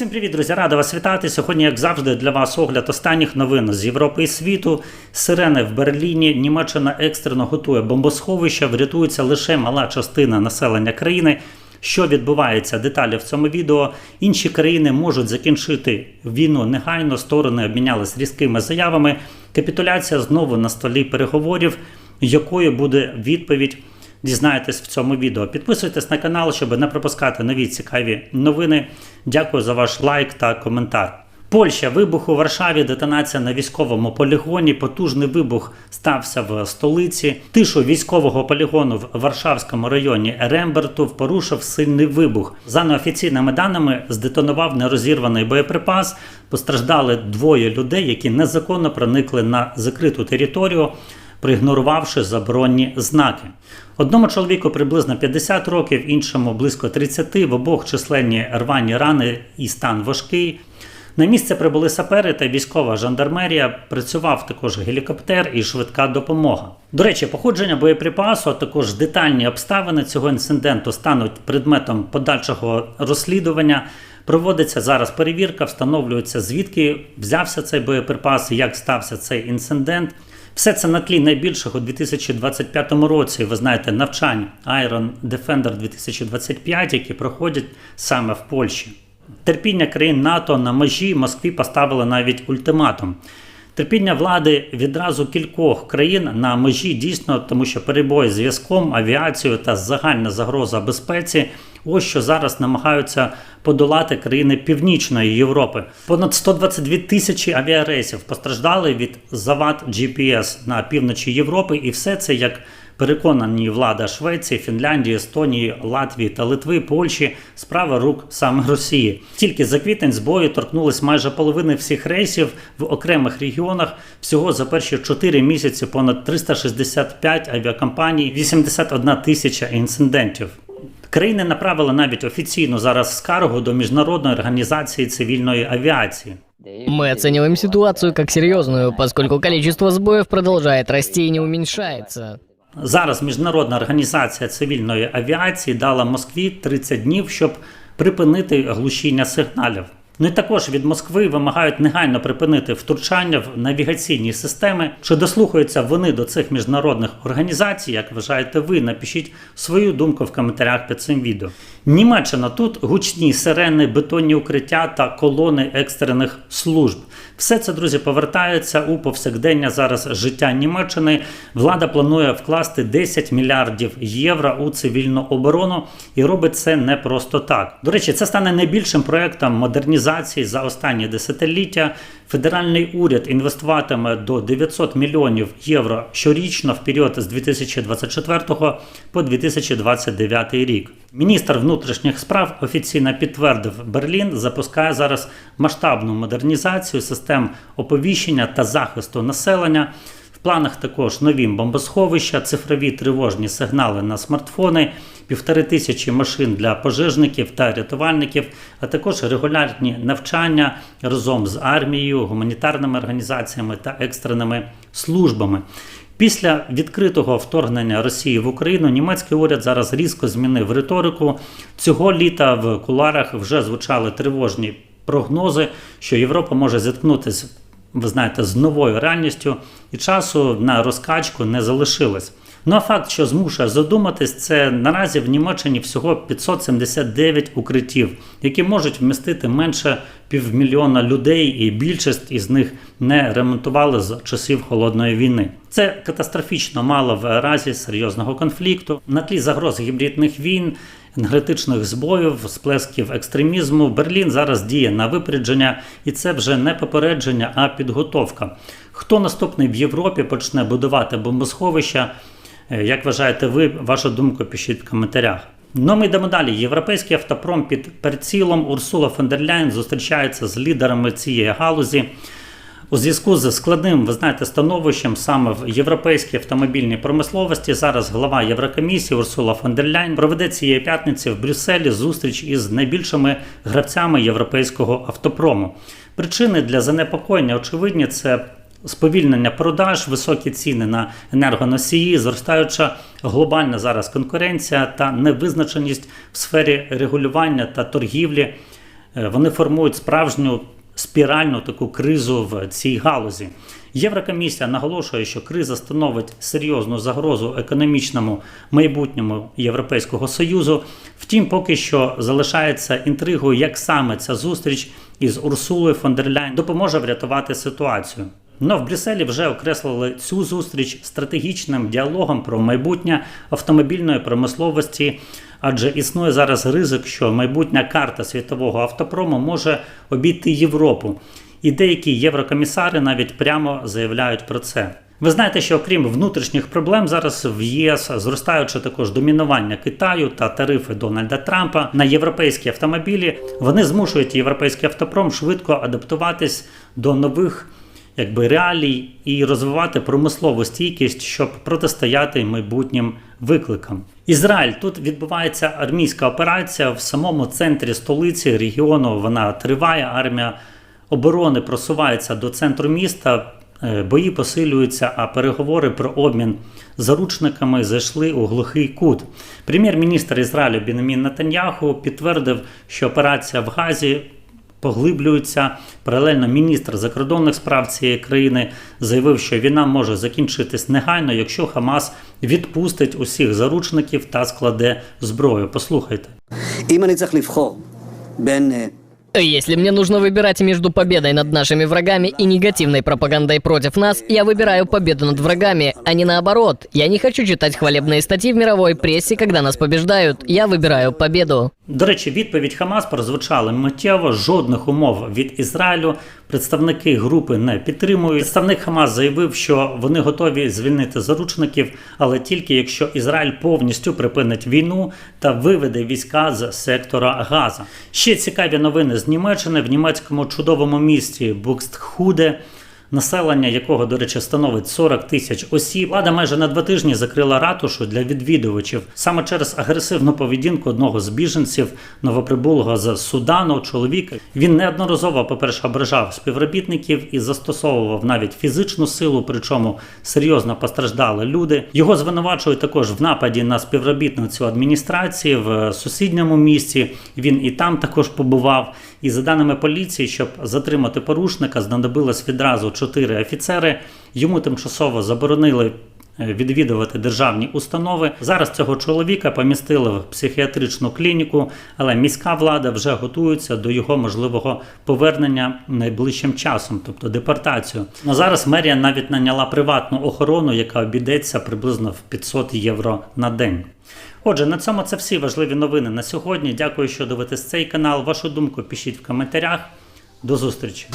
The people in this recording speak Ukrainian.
Всім привіт, друзі! Рада вас вітати. Сьогодні, як завжди, для вас огляд останніх новин з Європи і світу. Сирени в Берліні. Німеччина екстрено готує бомбосховища. Врятується лише мала частина населення країни. Що відбувається? Деталі в цьому відео. Інші країни можуть закінчити війну негайно. Сторони обмінялись різкими заявами. Капітуляція знову на столі переговорів. Якою буде відповідь? Дізнаєтесь в цьому відео. Підписуйтесь на канал, щоб не пропускати нові цікаві новини. Дякую за ваш лайк та коментар. Польща вибух у Варшаві, детонація на військовому полігоні. Потужний вибух стався в столиці. Тишу військового полігону в Варшавському районі Ремберту порушив сильний вибух. За неофіційними даними, здетонував нерозірваний боєприпас. Постраждали двоє людей, які незаконно проникли на закриту територію проігнорувавши заборонні знаки. Одному чоловіку приблизно 50 років, іншому близько 30, в обох численні рвані рани і стан важкий. На місце прибули сапери та військова жандармерія. Працював також гелікоптер і швидка допомога. До речі, походження боєприпасу, а також детальні обставини цього інциденту стануть предметом подальшого розслідування. Проводиться зараз перевірка, встановлюється звідки взявся цей боєприпас, як стався цей інцидент. Все це на тлі найбільших у 2025 році. Ви знаєте, навчань Iron Defender 2025, які проходять саме в Польщі. Терпіння країн НАТО на межі Москві поставили навіть ультиматум. Терпіння влади відразу кількох країн на межі дійсно, тому що перебої з зв'язком, авіацією та загальна загроза безпеці. Ось що зараз намагаються подолати країни Північної Європи. Понад 122 тисячі авіарейсів постраждали від завад GPS на півночі Європи, і все це як переконані влада Швеції, Фінляндії, Естонії, Латвії та Литви, Польщі справа рук саме Росії. Тільки за квітень збою торкнулись майже половини всіх рейсів в окремих регіонах. Всього за перші 4 місяці понад 365 авіакомпаній, 81 тисяча інцидентів. Країни направили навіть офіційно зараз скаргу до міжнародної організації цивільної авіації. Мы оцениваем ситуацию как серьезную, поскольку количество сбоев продолжает расти и не уменьшается. Зараз міжнародна організація цивільної авіації дала Москві 30 днів, щоб припинити глушіння сигналів. І також від Москви вимагають негайно припинити втручання в навігаційні системи. Чи дослухаються вони до цих міжнародних організацій? Як вважаєте ви? Напишіть свою думку в коментарях під цим відео. Німеччина тут гучні сирени, бетонні укриття та колони екстрених служб. Все це, друзі, повертається у повсякдення зараз життя Німеччини. Влада планує вкласти 10 мільярдів євро у цивільну оборону і робить це не просто так. До речі, це стане найбільшим проектом модернізації за останні десятиліття. Федеральний уряд інвестуватиме до 900 мільйонів євро щорічно в період з 2024 по 2029 рік. Міністр внутрішніх справ офіційно підтвердив, Берлін запускає зараз масштабну модернізацію систем оповіщення та захисту населення. В планах також нові бомбосховища, цифрові тривожні сигнали на смартфони, півтори тисячі машин для пожежників та рятувальників, а також регулярні навчання разом з армією, гуманітарними організаціями та екстреними службами. Після відкритого вторгнення Росії в Україну німецький уряд зараз різко змінив риторику. Цього літа в куларах вже звучали тривожні прогнози, що Європа може зіткнутися, ви знаєте, з новою реальністю, і часу на розкачку не залишилось. Ну а факт, що змушує задуматись, це наразі в Німеччині всього 579 укриттів, які можуть вмістити менше півмільйона людей, і більшість із них не ремонтували з часів холодної війни. Це катастрофічно мало в разі серйозного конфлікту на тлі загроз гібридних війн. Енергетичних збоїв, сплесків екстремізму Берлін зараз діє на випередження, і це вже не попередження, а підготовка. Хто наступний в Європі почне будувати бомбосховища? Е, Як вважаєте ви, вашу думку пишіть в коментарях. Ну, ми йдемо далі. Європейський автопром під прицілом Урсула фон зустрічається з лідерами цієї галузі. У зв'язку з складним, ви знаєте, становищем саме в європейській автомобільній промисловості зараз глава Єврокомісії Урсула фон проведе цієї п'ятниці в Брюсселі зустріч із найбільшими гравцями європейського автопрому. Причини для занепокоєння очевидні це сповільнення продаж, високі ціни на енергоносії, зростаюча глобальна зараз конкуренція та невизначеність в сфері регулювання та торгівлі. е, вони формують справжню спіральну таку кризу в цій галузі. Єврокомісія наголошує, що криза становить серйозну загрозу економічному майбутньому Європейського союзу. Втім, поки що залишається інтригою, як саме ця зустріч із Урсулою фон дер Ляйн допоможе врятувати ситуацію. Но в Брюсселі вже окреслили цю зустріч стратегічним діалогом про майбутнє автомобільної промисловості, адже існує зараз ризик, що майбутня карта світового автопрому може обійти Європу. І деякі єврокомісари навіть прямо заявляють про це. Ви знаєте, що окрім внутрішніх проблем зараз в ЄС зростаючи також домінування Китаю та тарифи Дональда Трампа на європейські автомобілі, вони змушують європейський автопром швидко адаптуватись до нових якби реалій і розвивати промислову стійкість, щоб протистояти майбутнім викликам. Ізраїль тут відбувається армійська операція в самому центрі столиці регіону. Вона триває. Армія оборони просувається до центру міста. е, Бої посилюються, а переговори про обмін заручниками зайшли у глухий кут. Прем'єр-міністр Ізраїлю Бінемін Натаньяху підтвердив, що операція в Газі поглиблюються. Паралельно міністр закордонних справ цієї країни заявив, що війна може закінчитись негайно, якщо Хамас відпустить усіх заручників та складе зброю. Послухайте, імені захлівхо. Е, если мне нужно выбирать между победой над нашими врагами и негативной пропагандой против нас, я выбираю победу над врагами, а не наоборот. Я не хочу читать хвалебные статьи в мировой прессе, когда нас побеждают. Я выбираю победу. До речі, відповідь Хамас прозвучала миттєво. Жодних умов від Ізраїлю представники групи не підтримують. Представник Хамас заявив, що вони готові звільнити заручників, але тільки якщо Ізраїль повністю припинить війну та виведе війська з сектора Газа. Ще цікаві новини з Німеччини в німецькому чудовому місті Букстхуде. Населення якого, до речі, становить 40 тисяч осіб. Влада майже на два тижні закрила ратушу для відвідувачів саме через агресивну поведінку одного з біженців новоприбулого з Судану чоловіка. Він неодноразово, по-перше, ображав співробітників і застосовував навіть фізичну силу, причому серйозно постраждали люди. Його звинувачують також в нападі на співробітницю адміністрації в сусідньому місті. Він і там також побував. І за даними поліції, щоб затримати порушника, знадобилось відразу чотири офіцери. Йому тимчасово заборонили е, відвідувати державні установи. Зараз цього чоловіка помістили в психіатричну клініку, але міська влада вже готується до його можливого повернення найближчим часом, тобто депортацію. На зараз мерія навіть наняла приватну охорону, яка обійдеться приблизно в 500 євро на день. Отже, на цьому це всі важливі новини на сьогодні. Дякую, що дивитесь цей канал. Вашу думку пишіть в коментарях. До зустрічі.